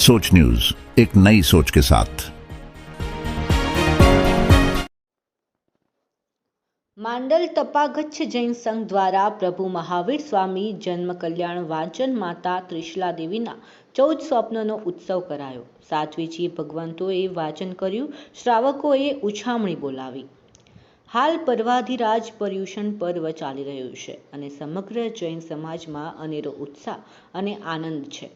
सोच न्यूज एक नई सोच के साथ માંડલ તપાગચ્છ જૈન સંઘ દ્વારા પ્રભુ મહાવીર સ્વામી જન્મ કલ્યાણ વાંચન માતા ત્રિશલા દેવીના ચૌદ સ્વપ્નનો ઉત્સવ કરાયો સાત્વિજી ભગવંતોએ વાચન કર્યું શ્રાવકોએ ઉછામણી બોલાવી હાલ પર્વાધિરાજ પર્યુષણ પર્વ ચાલી રહ્યું છે અને સમગ્ર જૈન સમાજમાં અનેરો ઉત્સાહ અને આનંદ છે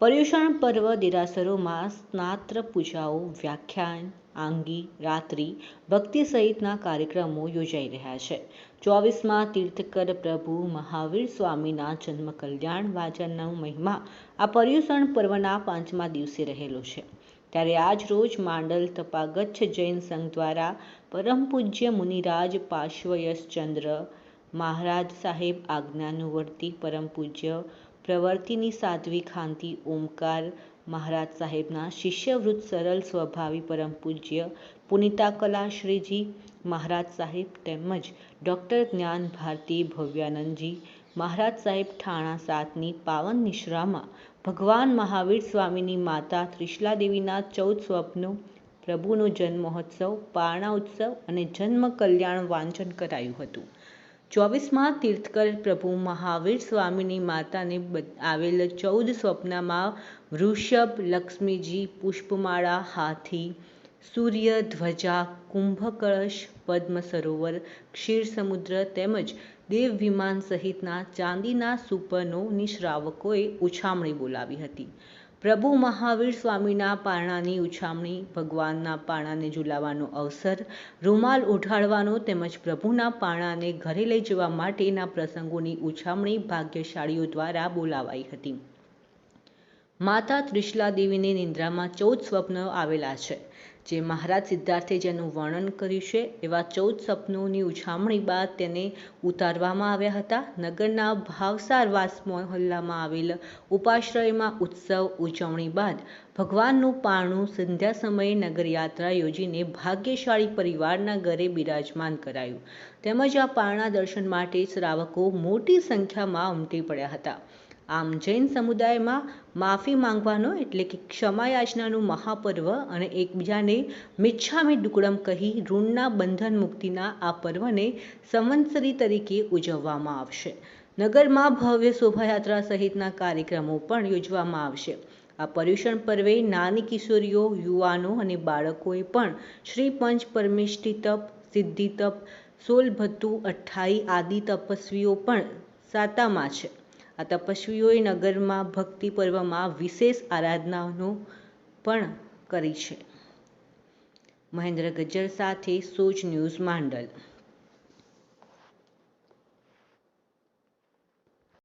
પર્યુષણ પર્વ દેરાસરોમાં સ્નાત્ર પૂજાઓ, વ્યાખ્યાન, આંગી, રાત્રિ, ભક્તિ સહિતના કાર્યક્રમો યોજાઈ રહ્યા છે. ચોવીસમાં તીર્થકર પ્રભુ મહાવીર સ્વામીના જન્મ કલ્યાણ વાચનનો મહિમા આ પર્યુષણ પર્વના પાંચમા દિવસે રહેલો છે. ત્યારે આજ રોજ માંડલ તપાગચ્છ જૈન સંઘ દ્વારા પરમ પૂજ્ય મુનિરાજ પાર્શ્વયશચંદ્ર મહારાજ સાહેબ આજ્ઞાનુવર્તી પરમ પૂજ્ય પ્રવર્તિની સાધ્વી ખાંતિ ઓમકાર મહારાજ સાહેબના શિષ્યવૃત્ત સરળ સ્વભાવી પરમ પૂજ્ય પુનિતા કલાશ્રીજી મહારાજ સાહેબ તેમજ ડૉક્ટર જ્ઞાન ભારતી ભવ્યાનંદજી, મહારાજ સાહેબ ઠાણા સાતની પાવન નિશ્રામાં ભગવાન મહાવીર સ્વામીની માતા ત્રિશલાદેવીના ચૌદ સ્વપ્નો, પ્રભુનો જન્મહોત્સવ પારણા ઉત્સવ અને જન્મ કલ્યાણ વાંચન કરાયું હતું. ચોવીસમાં તીર્થકર પ્રભુ મહાવીર સ્વામીની માતાને આવેલ ચૌદ સ્વપ્નમાં વૃષભ લક્ષ્મીજી પુષ્પમાળા હાથી, સૂર્ય ધ્વજા, કુંભકળશ, પદ્મ સરોવર, ક્ષીર સમુદ્ર તેમજ દેવ વિમાન સહિતના ચાંદીના સુપરનોની શ્રાવકોએ ઉછામણી બોલાવી હતી. પ્રભુ મહાવીર સ્વામીના પારણાની ઉછામણી, ભગવાનના પારણાને ઝુલાવવાનો અવસર, રૂમાલ ઉઠાડવાનો તેમજ પ્રભુના પારણાને ઘરે લઈ જવા માટેના પ્રસંગોની ઉછામણી ભાગ્યશાળીઓ દ્વારા બોલાવાઈ હતી. માતા ત્રિશલા દેવીને નિંદ્રામાં ચૌદ સ્વપ્ન આવેલા છે. જે મહારાજ સિદ્ધાર્થે જેનું વર્ણન કર્યું છે, એવા ચૌદ સપનોની ઉછામણી બાદ તેને ઉતારવામાં આવ્યા હતા. નગરના ભાવસાર વાસ મહોલ્લામાં આવેલ ઉપાશ્રયમાં ઉત્સવ ઉજવણી બાદ ભગવાનનું પારણું સંધ્યા સમયે નગરયાત્રા યોજીને ભાગ્યશાળી પરિવારના ઘરે બિરાજમાન કરાયું. તેમજ આ પારણા દર્શન માટે શ્રાવકો મોટી સંખ્યામાં ઉમટી પડ્યા હતા. આમ જૈન સમુદાયમાં માફી માંગવાનો એટલે કે ક્ષમાયાચનાનું મહાપર્વ અને એકબીજાને મિચ્છામી ડુકડમ કહી ઋણના બંધન મુક્તિના આ પર્વને સંવત્સરી તરીકે ઉજવવામાં આવશે. નગરમાં ભવ્ય શોભાયાત્રા સહિતના કાર્યક્રમો પણ યોજવામાં આવશે. આ પર્યુષણ પર્વે નાની કિશોરીઓ, યુવાનો અને બાળકોએ પણ શ્રી પંચ પરમેષ્ઠી તપ, સિદ્ધિ તપ, સોલભત્તુ, અઠ્ઠાઈ આદિ તપસ્વીઓ પણ સાતામાં છે. આ તપસ્વીઓએ નગરમાં ભક્તિ પર્વમાં વિશેષ આરાધનાનો પણ કરી છે. મહેન્દ્ર ગજ્જર સાથે સોચ ન્યૂઝ માંડલ.